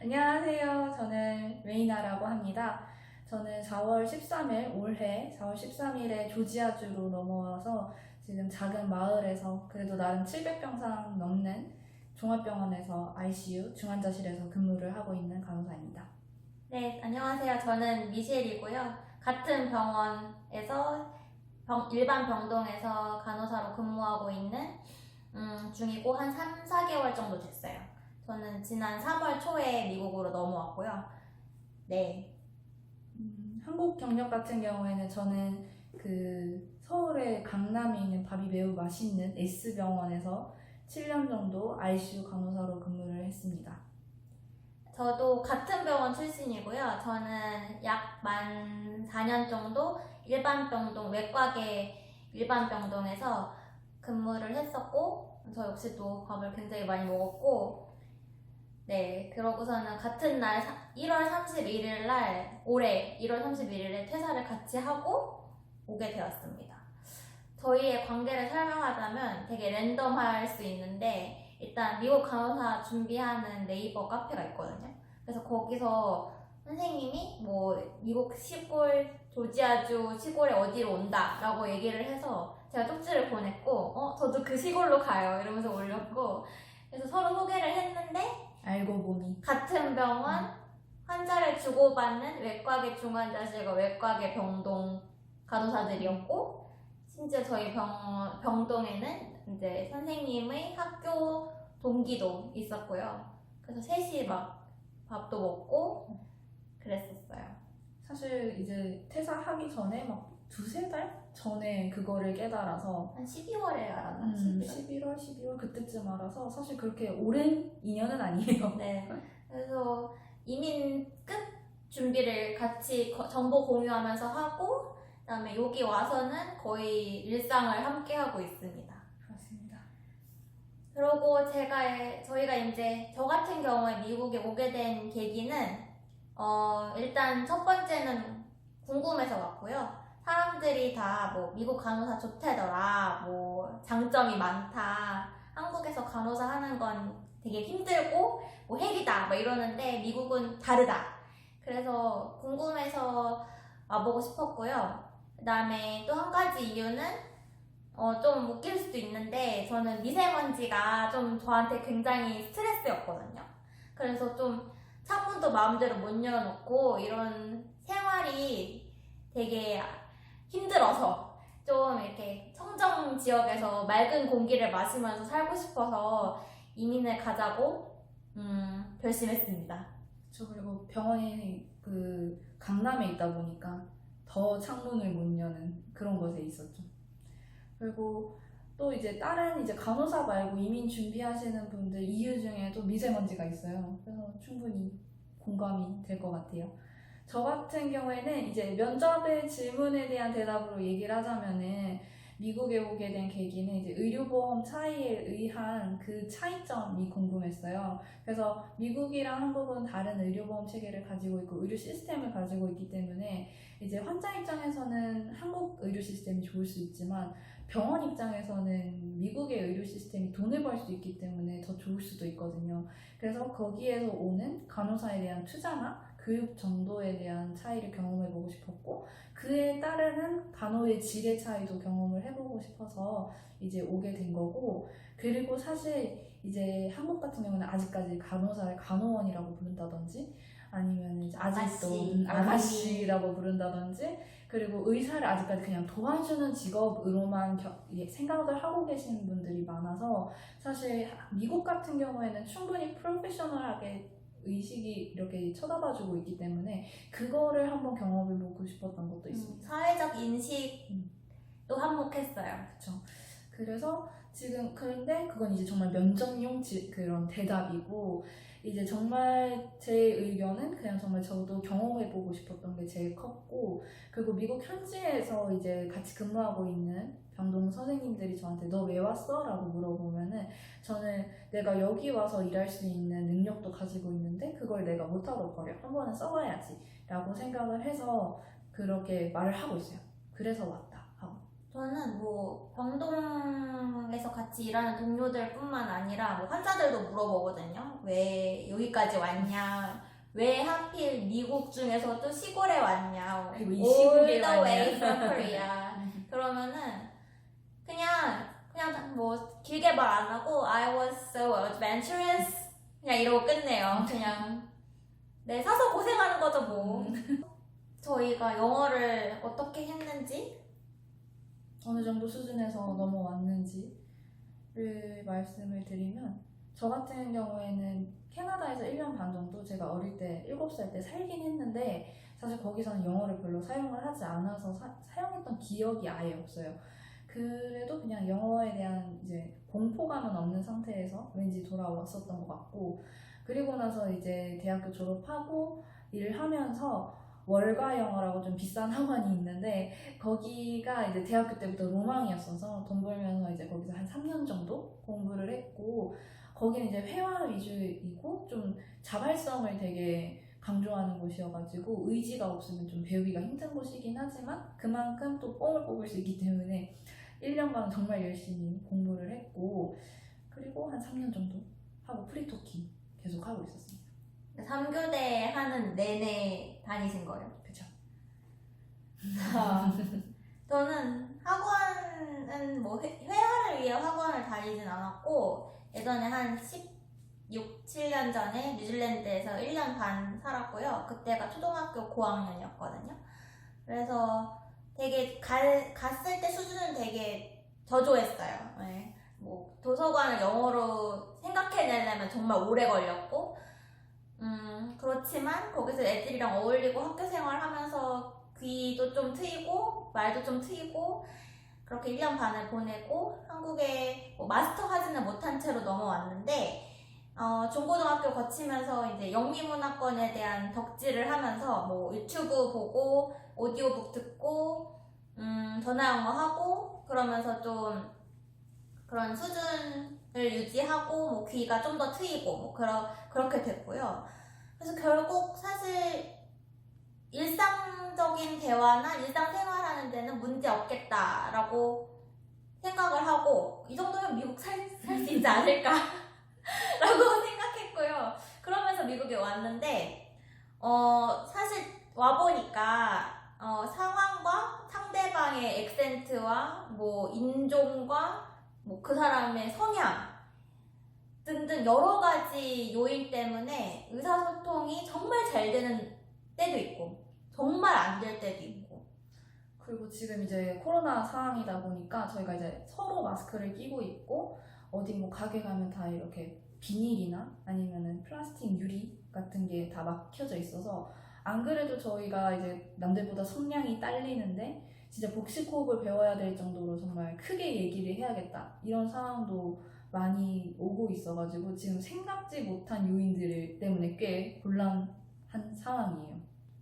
안녕하세요. 저는 레이나라고 합니다. 저는 4월 13일, 올해 4월 13일에 조지아주로 넘어와서 지금 작은 마을에서 그래도 나름 700병상 넘는 종합병원에서 ICU, 중환자실에서 근무를 하고 있는 간호사입니다. 네, 안녕하세요. 저는 미셸이고요. 같은 병원에서 병- 일반 병동에서 간호사로 근무하고 있는 음, 중이고 한 3, 4개월 정도 됐어요. 저는 지난 3월 초에 미국으로 넘어왔고요. 네, 음, 한국 경력 같은 경우에는 저는 그 서울의 강남에 있는 밥이 매우 맛있는 S병원에서 7년 정도 ICU 간호사로 근무를 했습니다. 저도 같은 병원 출신이고요. 저는 약 만 4년 정도 일반 병동, 외과계 일반 병동에서 근무를 했었고, 저 역시도 밥을 굉장히 많이 먹었고, 네, 그러고서는 같은 날, 사- 1월 31일 날, 올해 1월 31일에 퇴사를 같이 하고 오게 되었습니다. 저희의 관계를 설명하자면 되게 랜덤할 수 있는데, 일단 미국 간호사 준비하는 네이버 카페가 있거든요. 그래서 거기서 선생님이 뭐 미국 시골 조지아주 시골에 어디로 온다라고 얘기를 해서 제가 쪽지를 보냈고 어 저도 그 시골로 가요 이러면서 올렸고 그래서 서로 소개를 했는데 알고 보니 같은 병원 환자를 주고받는 외과계 중환자실과 외과계 병동 간호사들이었고 심지어 저희 병, 병동에는 이제 선생님의 학교 동기도 있었고요. 그래서 셋이 막 밥도 먹고 그랬었어요. 사실 이제 퇴사하기 전에 막 두세 달 전에 그거를 깨달아서 한 12월에 알았나? 음, 11월. 11월, 12월 그때쯤 알아서 사실 그렇게 오랜 인연은 아니에요. 네. 그래서 이민 끝 준비를 같이 거- 정보 공유하면서 하고 그다음에 여기 와서는 거의 일상을 함께 하고 있습니다. 그렇습니다. 그러고 제가 저희가 이제 저 같은 경우에 미국에 오게 된 계기는 어 일단 첫 번째는 궁금해서 왔고요. 사람들이 다 뭐 미국 간호사 좋대더라, 뭐 장점이 많다, 한국에서 간호사 하는 건 되게 힘들고 뭐 헬이다, 뭐 이러는데 미국은 다르다. 그래서 궁금해서 와보고 싶었고요. 그 다음에 또 한 가지 이유는 어, 좀 웃길 수도 있는데 저는 미세먼지가 좀 저한테 굉장히 스트레스였거든요. 그래서 좀 창문도 마음대로 못 열어놓고 이런 생활이 되게 힘들어서 좀 이렇게 청정 지역에서 맑은 공기를 마시면서 살고 싶어서 이민을 가자고 음, 결심했습니다. 저 그리고 병원이 그 강남에 있다 보니까 더 창문을 못 여는 그런 곳에 있었죠. 그리고 또 이제 다른 이제 간호사 말고 이민 준비하시는 분들 이유 중에 또 미세먼지가 있어요. 그래서 충분히 공감이 될 것 같아요. 저 같은 경우에는 이제 면접의 질문에 대한 대답으로 얘기를 하자면은 미국에 오게 된 계기는 이제 의료보험 차이에 의한 그 차이점이 궁금했어요. 그래서 미국이랑 한국은 다른 의료보험 체계를 가지고 있고 의료 시스템을 가지고 있기 때문에 이제 환자 입장에서는 한국 의료 시스템이 좋을 수 있지만 병원 입장에서는 미국의 의료 시스템이 돈을 벌 수 있기 때문에 더 좋을 수도 있거든요. 그래서 거기에서 오는 간호사에 대한 투자나 교육 정도에 대한 차이를 경험해 보고 싶었고 그에 따르는 간호의 질의 차이도 경험을 해보고 싶어서 이제 오게 된 거고 그리고 사실 이제 한국 같은 경우는 아직까지 간호사를 간호원이라고 부른다든지 아니면 이제 아직도 아가씨, 음, 아가씨라고 부른다든지 그리고 의사를 아직까지 그냥 도와주는 직업으로만 겨- 이게 생각을 하고 계시는 분들이 많아서 사실 미국 같은 경우에는 충분히 프로페셔널하게 의식이 이렇게 쳐다봐주고 있기 때문에 그거를 한번 경험해보고 싶었던 것도 있습니다. 음, 사회적 인식도 한몫했어요. 그렇죠. 그래서 지금 그런데 그건 이제 정말 면접용 지- 그런 대답이고 이제 정말 제 의견은 그냥 정말 저도 경험해보고 싶었던 게 제일 컸고 그리고 미국 현지에서 이제 같이 근무하고 있는 병동 선생님들이 저한테 너 왜 왔어? 라고 물어보면은 저는 내가 여기 와서 일할 수 있는 능력도 가지고 있는데 그걸 내가 못하고 버려 한 번은 써봐야지 라고 생각을 해서 그렇게 말을 하고 있어요 그래서 왔다 하고 저는 뭐 병동에서 같이 일하는 동료들뿐만 아니라 뭐 환자들도 물어보거든요. 왜 여기까지 왔냐? 왜 하필 미국 중에서도 시골에 왔냐? 이 from Korea. 그러면은 그냥 그냥 뭐 길게 말 안 하고 I was so adventurous 그냥 이러고 끝내요. 그냥 네 사서 고생하는 거죠 뭐. 저희가 영어를 어떻게 했는지 어느 정도 수준에서 넘어왔는지를 말씀을 드리면 저 같은 경우에는 캐나다에서 1년 반 정도 제가 어릴 때 7살 때 살긴 했는데 사실 거기서는 영어를 별로 사용을 하지 않아서 사, 사용했던 기억이 아예 없어요. 그래도 그냥 영어에 대한 이제 공포감은 없는 상태에서 왠지 돌아왔었던 것 같고 그리고 나서 이제 대학교 졸업하고 일을 하면서 월가 영어라고 좀 비싼 학원이 있는데 거기가 이제 대학교 때부터 로망이었어서 돈 벌면서 이제 거기서 한 3년 정도 공부를 했고 거기는 이제 회화 위주이고 좀 자발성을 되게 강조하는 곳이어가지고 의지가 없으면 좀 배우기가 힘든 곳이긴 하지만 그만큼 또 뽕을 뽑을 수 있기 때문에 1년간 정말 열심히 공부를 했고 그리고 한 3년 정도 하고 프리토킹 계속 하고 있었습니다. 3교대 하는 내내 다니신 거예요? 그쵸? 저는 학원은 뭐 회, 회화를 위해 학원을 다니진 않았고 예전에 한 16, 7년 전에 뉴질랜드에서 1년 반 살았고요. 그때가 초등학교 고학년이었거든요. 그래서 되게 갈, 갔을 때 수준은 되게 저조했어요. 네. 뭐 도서관을 영어로 생각해내려면 정말 오래 걸렸고 음, 그렇지만 거기서 애들이랑 어울리고 학교 생활하면서 귀도 좀 트이고 말도 좀 트이고 그렇게 1년 반을 보내고 한국에 뭐 마스터 하지는 못한 채로 넘어왔는데 어, 중고등학교 거치면서 이제 영미문화권에 대한 덕질을 하면서 뭐 유튜브 보고 오디오북 듣고 음, 전화 영어 하고 그러면서 좀 그런 수준을 유지하고 뭐 귀가 좀 더 트이고 뭐 그러, 그렇게 됐고요. 그래서 결국 사실 일상적인 대화나 일상생활하는 데는 문제 없겠다라고 생각을 하고 이 정도면 미국 살 수 있지 않을까 라고 생각했고요. 그러면서 미국에 왔는데 어 사실 와 보니까 어, 상황과 상대방의 액센트와 뭐 인종과 뭐 그 사람의 성향 등등 여러 가지 요인 때문에 의사소통이 정말 잘 되는 때도 있고 정말 안 될 때도 있고 그리고 지금 이제 코로나 상황이다 보니까 저희가 이제 서로 마스크를 끼고 있고 어디 뭐 가게 가면 다 이렇게 비닐이나 아니면은 플라스틱 유리 같은 게 다 막혀져 있어서 안 그래도 저희가 이제 남들보다 성량이 딸리는데 진짜 복식 호흡을 배워야 될 정도로 정말 크게 얘기를 해야겠다 이런 상황도 많이 오고 있어가지고 지금 생각지 못한 요인들 때문에 꽤 곤란한 상황이에요.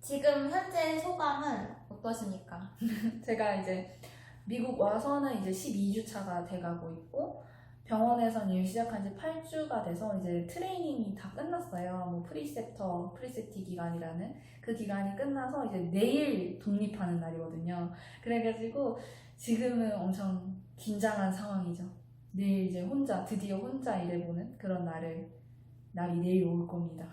지금 현재 소감은 어떠십니까? 제가 이제 미국 와서는 이제 12주 차가 돼가고 있고 병원에선 일 시작한 지 8주가 돼서 이제 트레이닝이 다 끝났어요. 뭐 프리셉터, 프리셉티 기간이라는 그 기간이 끝나서 이제 내일 독립하는 날이거든요. 그래가지고 지금은 엄청 긴장한 상황이죠. 내일 이제 혼자 드디어 혼자 일해보는 그런 날을 날이 내일 올 겁니다.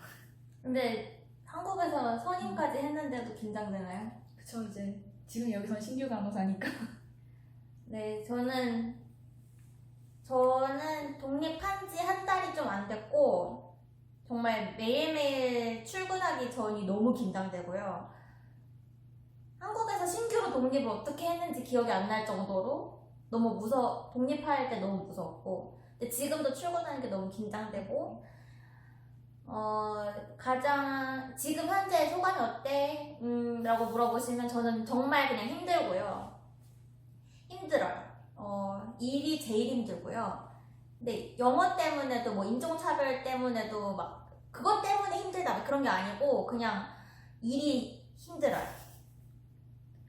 근데 한국에서 선임까지 했는데도 긴장되나요? 그쵸 이제 지금 여기선 신규 간호사니까 네, 저는 저는 독립한 지 한 달이 좀 안 됐고 정말 매일매일 출근하기 전이 너무 긴장되고요. 한국에서 신규로 독립을 어떻게 했는지 기억이 안 날 정도로 너무 무서 독립할 때 너무 무서웠고 근데 지금도 출근하는 게 너무 긴장되고 어 가장 지금 현재 소감이 어때? 음, 라고 물어보시면 저는 정말 그냥 힘들고요. 힘들어요. 어, 일이 제일 힘들고요. 근데 영어 때문에도 뭐 인종차별 때문에도 막 그것 때문에 힘들다 그런 게 아니고 그냥 일이 힘들어요.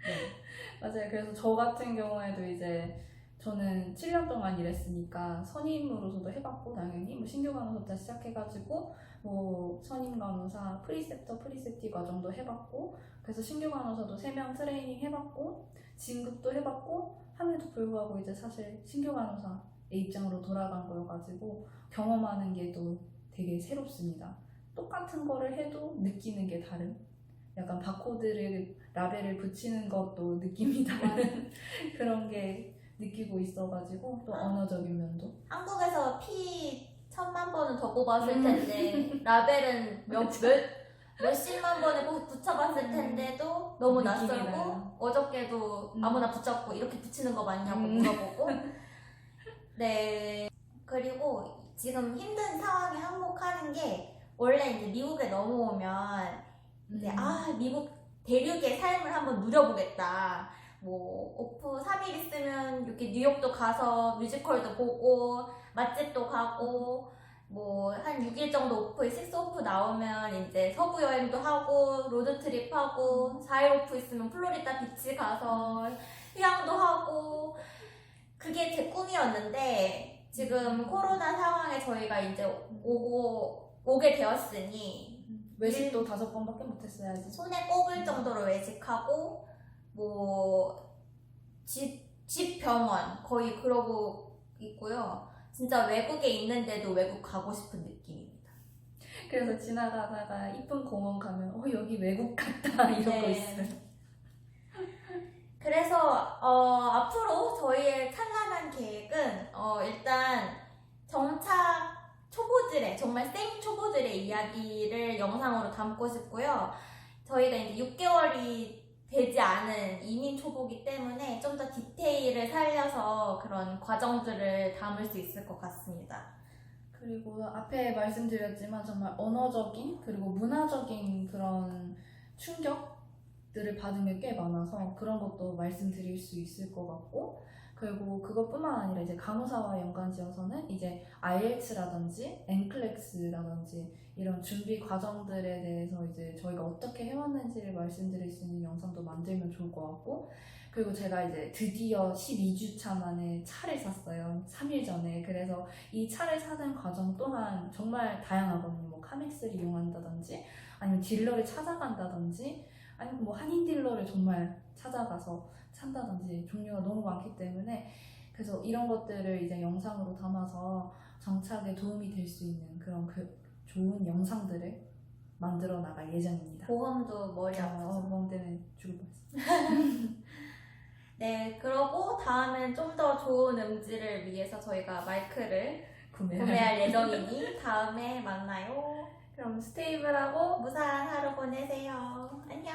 네. 맞아요. 그래서 저 같은 경우에도 이제 저는 7년 동안 일했으니까 선임으로서도 해봤고 당연히 뭐 신규 간호사부터 시작해가지고 뭐 선임 간호사 프리셉터 프리셉티 과정도 해봤고 그래서 신규 간호사도 3명 트레이닝 해봤고 진급도 해봤고 함에도 불구하고 이제 사실 신규 간호사의 입장으로 돌아간 거여가지고 경험하는 게 또 되게 새롭습니다. 똑같은 거를 해도 느끼는 게 다른 약간 바코드를 라벨을 붙이는 것도 느낌이 다른 그런 게 느끼고 있어가지고 또 언어적인 면도 한국에서 피 천만 번은 더 뽑았을 음. 텐데 라벨은 몇, 몇, 몇십만 번을 꼭 붙여봤을 음. 텐데도 너무 느낌이 낯설고 나요. 어저께도 음. 아무나 붙잡고 이렇게 붙이는 거 맞냐고 음. 물어보고 네 그리고 지금 힘든 상황에 항복하는 게 원래 이제 미국에 넘어오면 이제 음. 아 미국 대륙의 삶을 한번 누려보겠다. 뭐 오프 3일 있으면 이렇게 뉴욕도 가서 뮤지컬도 보고 맛집도 가고 뭐 한 6일 정도 오프에 식스 오프 나오면 이제 서부 여행도 하고 로드 트립 하고 4일 오프 있으면 플로리다 비치 가서 휴양도 하고 그게 제 꿈이었는데 지금 코로나 상황에 저희가 이제 오고 오게 되었으니 외식도 다섯 번밖에 못했어야지. 손에 꼽을 정도로 외식하고 뭐 집, 집 병원 거의 그러고 있고요. 진짜 외국에 있는데도 외국 가고 싶은 느낌입니다. 그래서 지나가다가 이쁜 공원 가면 어 여기 외국 같다 이런 거 네. 있어요. 그래서 어, 앞으로 저희의 찬란한 계획은 어, 일단 정착 초보들의 정말 생 초보들의 이야기를 영상으로 담고 싶고요. 저희가 이제 6개월이 되지 않은 이민 초보기 때문에 좀 더 디테일을 살려서 그런 과정들을 담을 수 있을 것 같습니다. 그리고 앞에 말씀드렸지만 정말 언어적인 그리고 문화적인 그런 충격들을 받은 게 꽤 많아서 그런 것도 말씀드릴 수 있을 것 같고 그리고 그것뿐만 아니라 이제 간호사와 연관지어서는 이제 IELTS라든지 NCLEX라든지 이런 준비 과정들에 대해서 이제 저희 해왔는지를 말씀드릴 수 있는 영상도 만들면 좋을 것 같고 그리고 제가 이제 드디어 12주차 만에 차를 샀어요. 3일 전에. 그래서 이 차를 사는 과정 또한 정말 다양하거든요. 뭐 카맥스를 이용한다든지 아니면 딜러를 찾아간다든지 아니면 뭐 한인 딜러를 정말 찾아가서 산다든지 종류가 너무 많기 때문에 그래서 이런 것들을 이제 영상으로 담아서 정착에 도움이 될 수 있는 그런 그 좋은 영상들을 만들어 나갈 예정입니다. 보험도 머리 어, 아파서. 보험 때문에 죽을 뻔했어. 네, 그러고 다음엔 좀 더 좋은 음질을 위해서 저희가 마이크를 구매. 구매할 예정이니 다음에 만나요. 그럼 스테이블하고 무사한 하루 보내세요. 안녕.